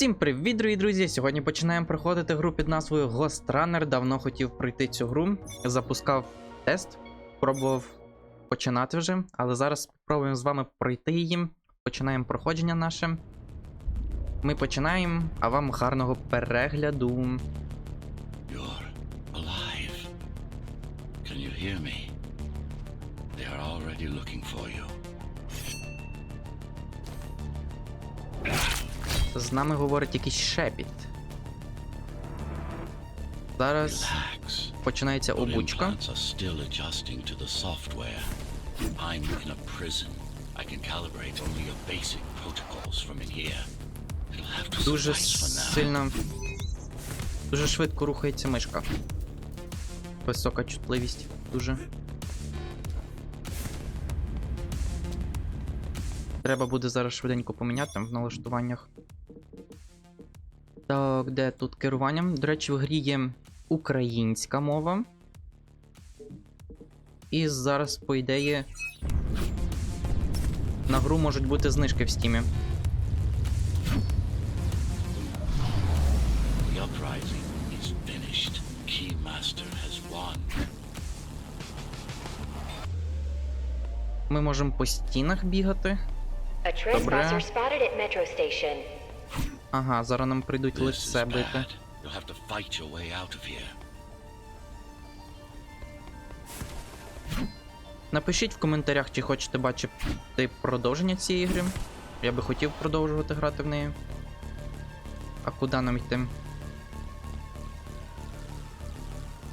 Всім привіт, дорогі друзі! Сьогодні починаємо проходити гру під назвою Ghost Runner. Давно хотів пройти цю гру. Запускав тест, пробував починати вже, але зараз спробуємо з вами пройти її. Починаємо проходження наше. Ми починаємо, а вам гарного перегляду. You're alive. Can you hear me? They are already looking for you. З нами говорить якийсь шепіт. Зараз починається обучка. I'm in a prison. I can calibrate only your basic protocols from in here. It'll have to Дуже сильно. Дуже швидко рухається мишка. Висока чутливість. Дуже. Треба буде зараз швиденько поміняти в налаштуваннях. Так, де тут керування? До речі, в грі є українська мова. І зараз, по ідеї, на гру можуть бути знижки в стімі. Ми можемо по стінах бігати. A trespasser Добре. spotted at Metro Station. Ага, зараз нам прийдуть This is бити. bad. You'll have to fight your way out of here. Напишіть в коментарях, чи хочете бачити продовження цієї гри. Я би хотів продовжувати грати в неї. А куди нам йти?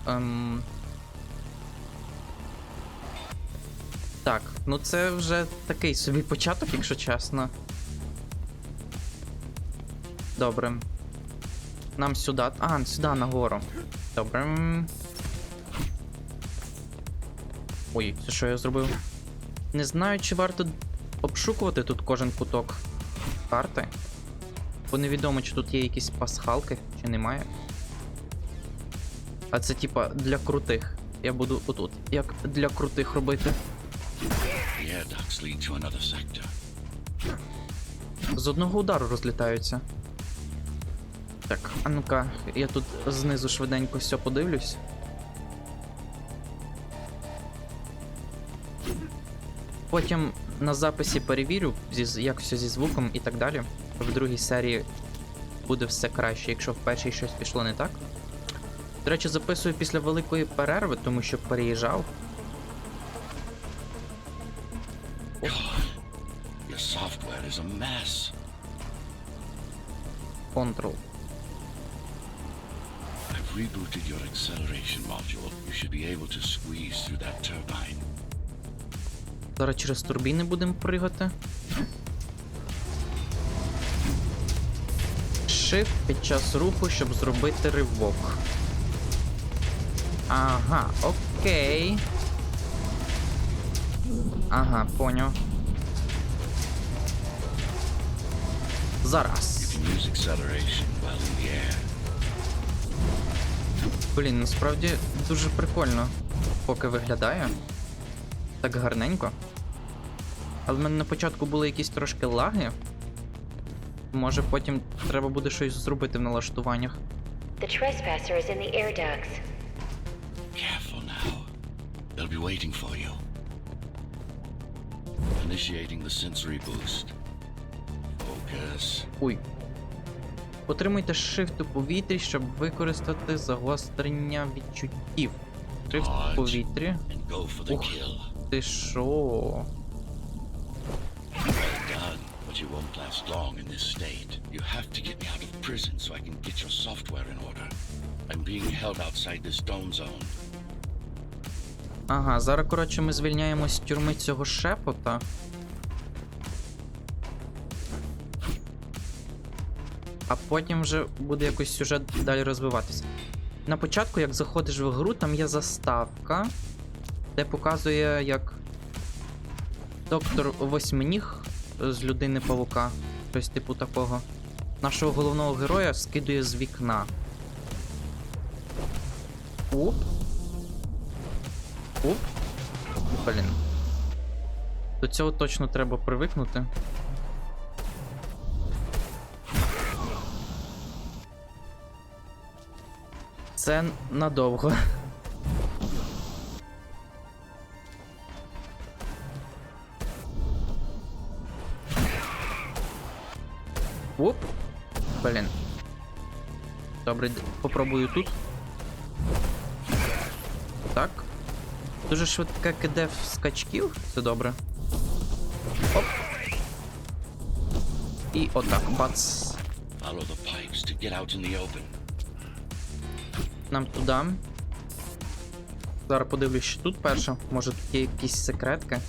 Ем... Так, ну це вже такий собі початок, якщо чесно. Добре. Нам сюди. А, сюди нагору. Добре. Ой, це що я зробив? Не знаю, чи варто обшукувати тут кожен куток карти. Бо невідомо, чи тут є якісь пасхалки, чи немає. А це типа для крутих. Я буду отут. Як для крутих робити. The air ducts lead to another sector. З одного удару розлітаються. Так, а ну-ка, я тут знизу швиденько все подивлюсь. Потім на записі перевірю, як все зі звуком і так далі. В другій серії буде все краще, якщо в першій щось пішло не так. До речі, записую після великої перерви, тому що переїжджав. Your software is a mess. Control. I've rebooted your acceleration module. You should be able to squeeze through that turbine. Зараз через турбіни будемо пригати. Shift під час руху, щоб зробити ривок. Ага, окей. Ага, поняв. Зараз. Блін, насправді дуже прикольно, поки виглядає. Так гарненько. Але в мене на початку були якісь трошки лаги. Може потім треба буде щось зробити в налаштуваннях. The trespasser is in the air ducts. Careful now. They'll be waiting for you. Initiating the sensory boost. Focus. Ой. Потримуйте shift у повітрі, щоб використати загострення відчуттів. Shift у повітрі. Ух. Ти шо? But you won't last long in this state. You have to get me out of prison so I can get your software in order. I'm being held outside this dome zone. Ага, зараз, коротше, ми звільняємо з тюрми цього шепота. А потім вже буде якось сюжет далі розвиватися. На початку, як заходиш в гру, там є заставка, де показує, як доктор Восьминіг з людини павука, щось типу такого, нашого головного героя скидує з вікна. Оп. О! Блін. До цього точно треба привикнути. Це надовго. Оп! Блін. Добре, попробую тут. Так. Дуже швидке киде в скачків. Це добре. Оп. І отак, бац. Нам туди. Зараз подивлюсь, що тут перше. Може тут є якісь секретки.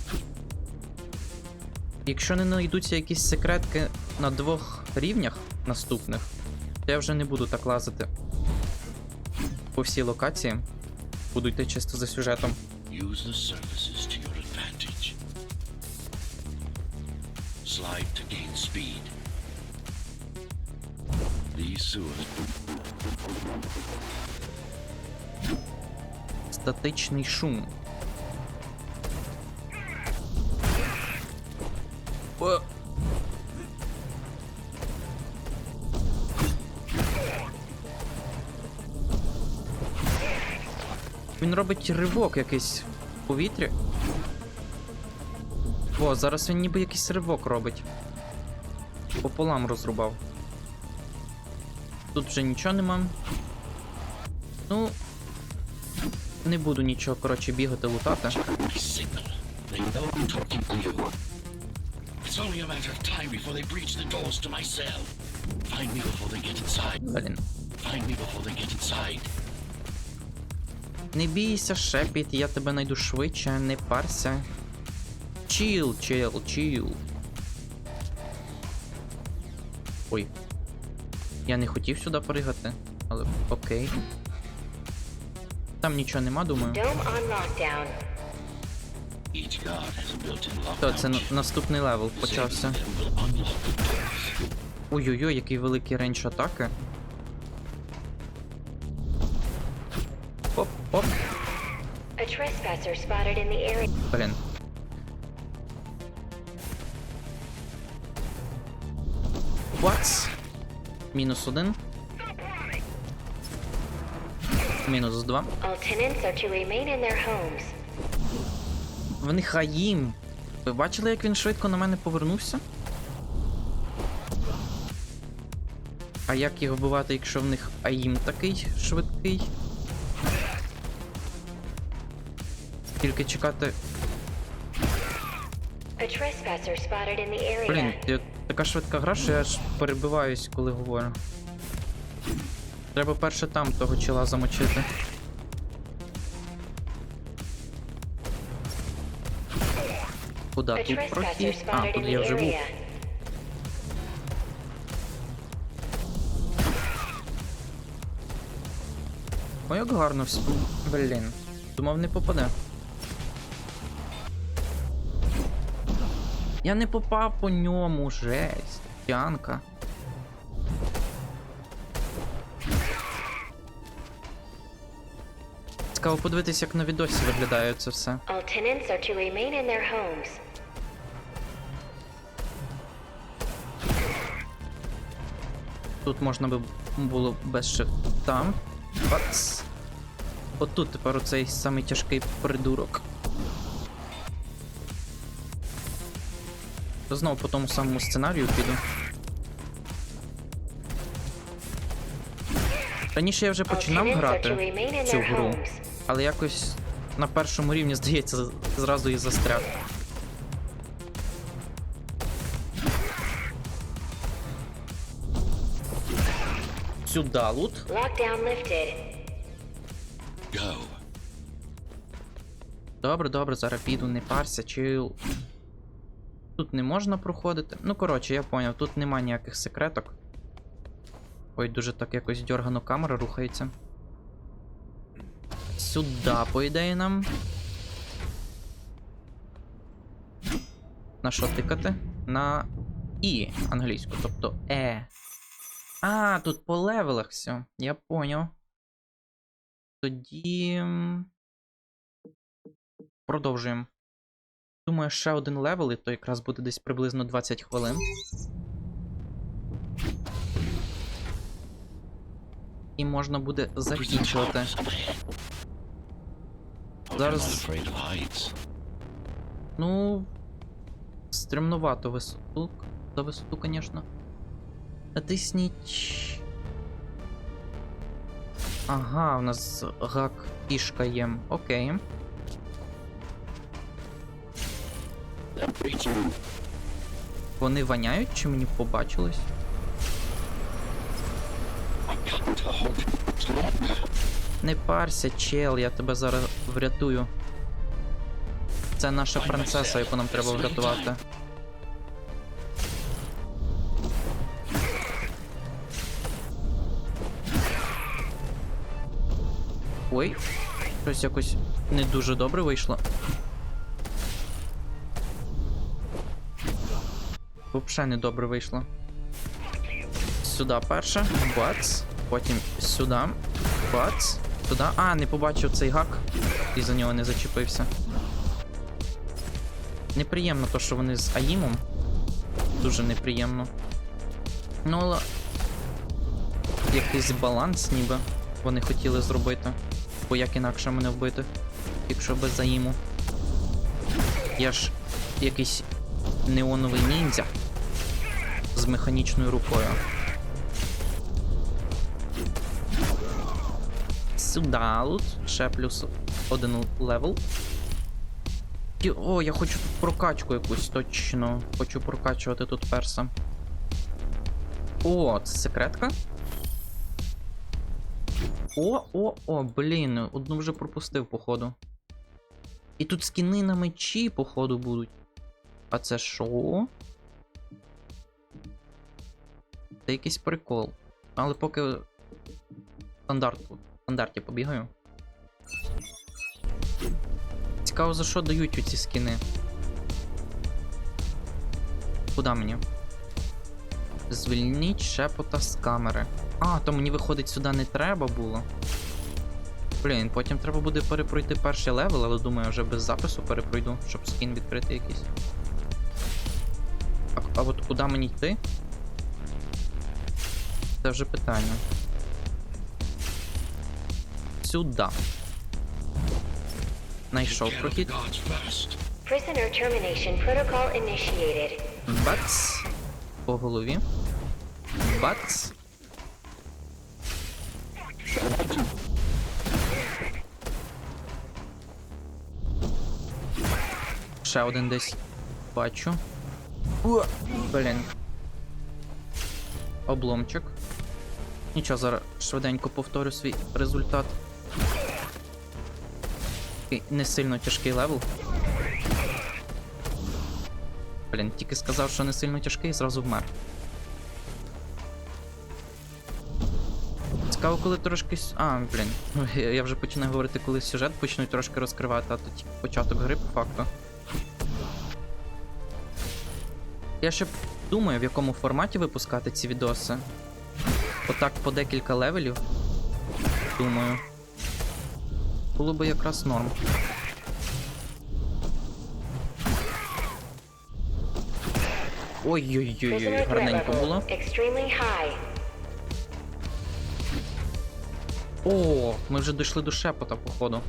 Якщо не знайдуться якісь секретки на двох рівнях наступних, то я вже не буду так лазити по всій локації. Буду йти чисто за сюжетом. Use the surfaces to your advantage. Slide to gain speed. These sewers Статичний шум. О! Робить ривок якийсь в повітрі. О, зараз він ніби якийсь ривок робить. Пополам розрубав. Тут вже нічого нема. Ну, не буду нічого, коротше, бігати, лутати. Блін. Не бійся, шепіт, я тебе найду швидше, не парся. Чіл, чел, чіл. Ой. Я не хотів сюди пригати, але окей. Там нічого нема, думаю. То, це наступний левел почався. Ой-ой-ой, який великий рейндж атаки. Trespasser spotted in the area. блін. Вац? Мінус один. Мінус два. All tenants are to remain in their homes. В них Аїм. Ви бачили, як він швидко на мене повернувся? А як їх вбивати, якщо в них Аїм такий швидкий? Тільки чекати. Блін, така швидка гра, що я аж перебиваюсь, коли говорю. Треба перше там того чела замочити. Куда тут прохід? А, тут я вже був. Ой, як гарно все. Блін. Думав, не попаде. Я не попав по ньому, жесть. Янка. Цікаво подивитись, як на відосі виглядає це все. Тут можна би було без шифта. Бац. Отут тепер оцей самий тяжкий придурок. Знову по тому самому сценарію піду. Раніше я вже починав грати цю гру, але якось на першому рівні, здається, зразу і застряг. Сюда лут. Добре, добре, зараз піду, не парся, чил. Тут не можна проходити. Ну, коротше, я поняв, тут нема ніяких секреток. Ой, дуже так якось дьоргано камера рухається. Сюда, по ідеї, нам. На що тикати? На І англійську, тобто Е. А, тут по левелах все. Я поняв. Тоді. Продовжуємо. Думаю, ще один левел, і то якраз буде десь приблизно 20 хвилин. і можна буде закінчувати. Зараз-. Ну. Стремнувато висоту. За висоту, звісно. Натисніть. Ага, у нас гак фішка є. Окей. Вони воняють чи мені побачилось? Не парся, чел, я тебе зараз врятую. Це наша принцеса, яку нам треба врятувати. Ой, щось якось не дуже добре вийшло. Взагалі не добре вийшло. Сюди перше, бац, потім сюди, бац, туди. А, не побачив цей гак і за нього не зачепився. Неприємно то, що вони з Аїмом. Дуже неприємно. Ну, але якийсь баланс ніби вони хотіли зробити. Бо як інакше мене вбити, якщо без Аїму. Я ж якийсь неоновий ніндзя з механічною рукою. Сюда тут ще плюс один левел. О, я хочу тут прокачку якусь, точно. Хочу прокачувати тут перса. О, це секретка. О, о, о, блін, одну вже пропустив, походу. І тут скіни на мечі, походу, будуть. А це що? Це якийсь прикол. Але поки в стандарту, в стандарті побігаю. Цікаво, за що дають оці скіни. Куда мені? Звільніть шепота з камери. А, то мені виходить сюди не треба було. Блін, потім треба буде перепройти перший левел, але думаю, вже без запису перепройду, щоб скін відкрити якийсь. А, от куди мені йти? Це вже питання. Сюди. Найшов прохід. Бац. По голові. Бац. Ще один десь бачу. О, блін. Обломчик. Нічого, зараз швиденько повторю свій результат. Такий не сильно тяжкий левел. Блін, тільки сказав, що не сильно тяжкий, і зразу вмер. Цікаво, коли трошки. А, блін. Я вже починаю говорити, коли сюжет почнуть трошки розкривати, а то початок гри по факту. Я ще думаю, в якому форматі випускати ці відоси. Отак по декілька левелів. Думаю. Було би якраз норм. Ой-ой-ой, гарненько було. О, ми вже дійшли до шепота, походу.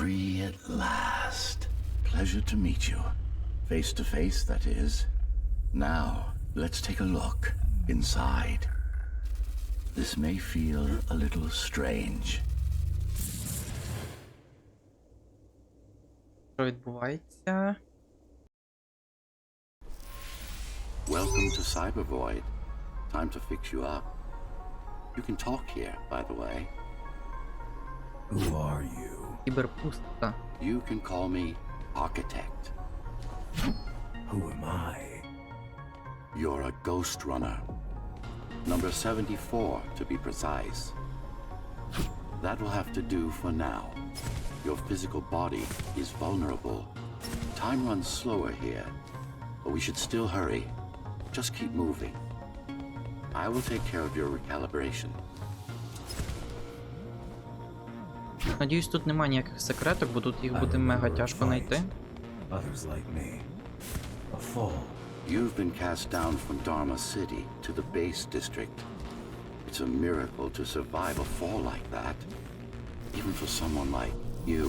Free at last. Pleasure to meet you. Face to face, that is. Now, let's take a look inside. This may feel a little strange. Що відбувається? Welcome to Cybervoid. Time to fix you up. You can talk here, by the way. Who are you? Кіберпустка. You can call me Architect. Who am I? You're a ghost runner. Number 74, to be precise. That will have to do for now. Your physical body is vulnerable. Time runs slower here, but we should still hurry. Just keep moving. I will take care of your recalibration. Надіюсь, тут немає ніяких секреток, бо тут їх I буде мега remember a тяжко fight. знайти. Others like me. A fall. You've been cast down from Dharma City to the base district. It's a miracle to survive a fall like that. Even for someone like you.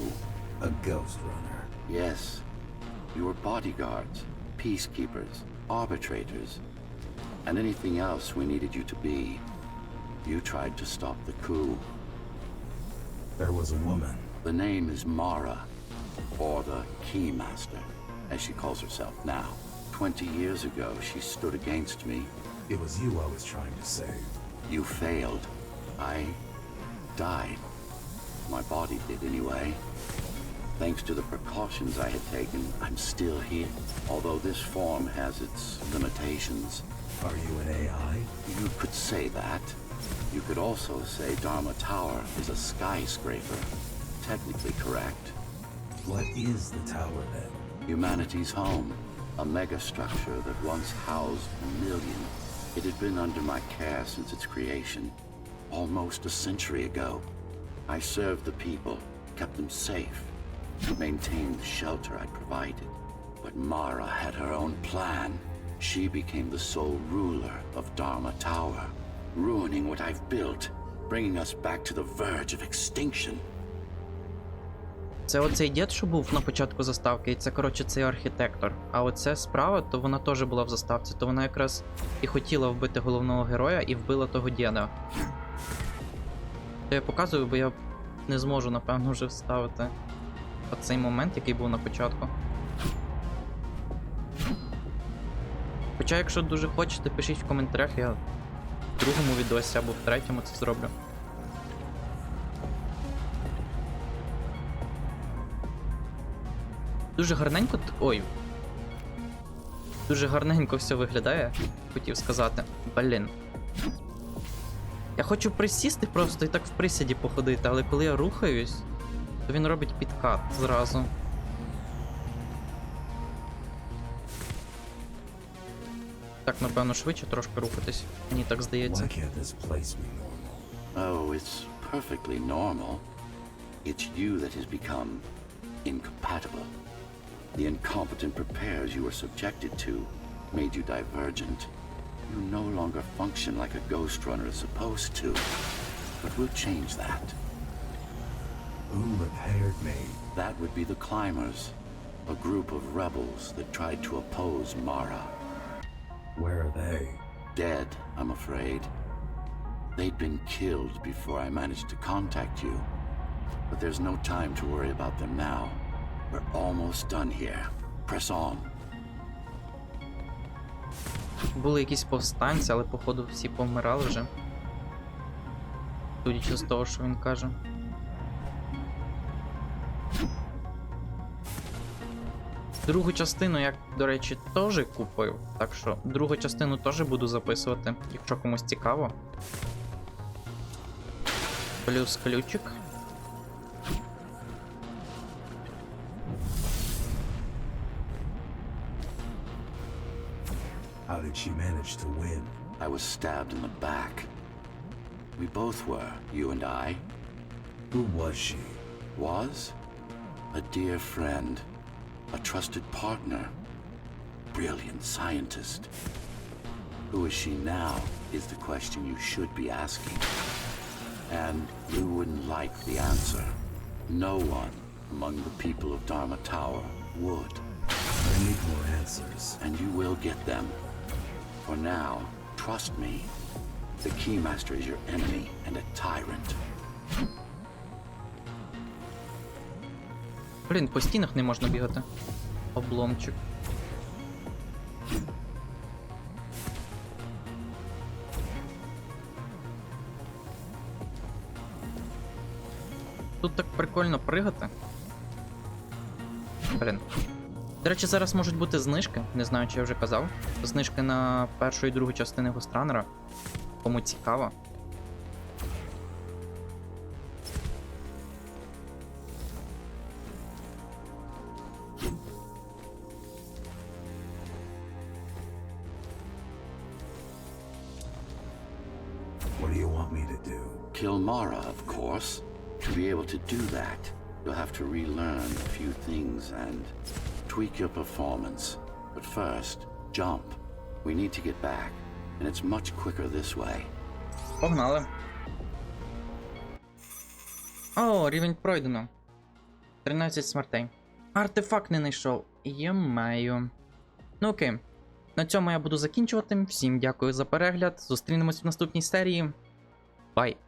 A ghost runner. Yes. You were bodyguards, peacekeepers, arbitrators, and anything else we needed you to be. You tried to stop the coup. There was a woman. The name is Mara, or the Keymaster, as she calls herself now. Twenty years ago, she stood against me. It was you I was trying to save. You failed. I died. My body did anyway. Thanks to the precautions I had taken, I'm still here. Although this form has its limitations. Are you an AI? You could say that. You could also say Dharma Tower is a skyscraper. Technically correct. What is the tower then? Humanity's home. A megastructure that once housed a million. It had been under my care since its creation. Almost a century ago. I served the people, kept them safe, maintained the shelter I provided. But Mara had her own plan. She became the sole ruler of Dharma Tower, ruining what I've built, bringing us back to the verge of extinction. Це оцей дід, що був на початку заставки, і це, коротше, цей архітектор. А оце справа, то вона теж була в заставці, то вона якраз і хотіла вбити головного героя і вбила того діда. То я показую, бо я не зможу, напевно, вже вставити оцей момент, який був на початку. Хоча, якщо дуже хочете, пишіть в коментарях, я другому відосі або в третьому це зроблю. Дуже гарненько. Ой. Дуже гарненько все виглядає, хотів сказати. Блін. Я хочу присісти просто і так в присіді походити, але коли я рухаюсь, то він робить підкат зразу. Так, напевно, швидше трошки рухатись. Мені так здається. Why can't this place be normal? Oh, it's perfectly normal. It's you that has become incompatible. The incompetent repairs you were subjected to made you divergent. You no longer function like a ghost runner is supposed to. But we'll change that. Who repaired me? That would be the Climbers, a group of rebels that tried to oppose Mara. Where are they? Dead, I'm afraid. They'd been killed before I managed to contact you. But there's no time to worry about them now. We're almost done here. Press on. Були якісь повстанці, але походу всі помирали вже. Судячи з того, що він каже. Другу частину я, до речі, теж купив. Так що другу частину теж буду записувати, якщо комусь цікаво. Плюс ключик. How did she manage to win? I was stabbed in the back. We both were, you and I. Who was she? Was? A dear friend. A trusted partner. Brilliant scientist. Who is she now is the question you should be asking. And you wouldn't like the answer. No one among the people of Dharma Tower would. I need more answers. And you will get them. For now, trust me. The Keymaster is your enemy and a tyrant. Блін, по стінах не можна бігати. Обломчик. Тут так прикольно пригати. Блін. До речі, зараз можуть бути знижки. Не знаю, чи я вже казав. Знижки на першу і другу частини Гостранера. Кому цікаво. Me to do? Kill Mara, of course. To be able to do that, you'll have to relearn a few things and tweak your performance. But first, jump. We need to get back, and it's much quicker this way. Погнали. О, рівень пройдено. 13 смертей. Артефакт не знайшов. Ємею. Ну окей. На цьому я буду закінчувати. Всім дякую за перегляд. Зустрінемось в наступній серії. Bye.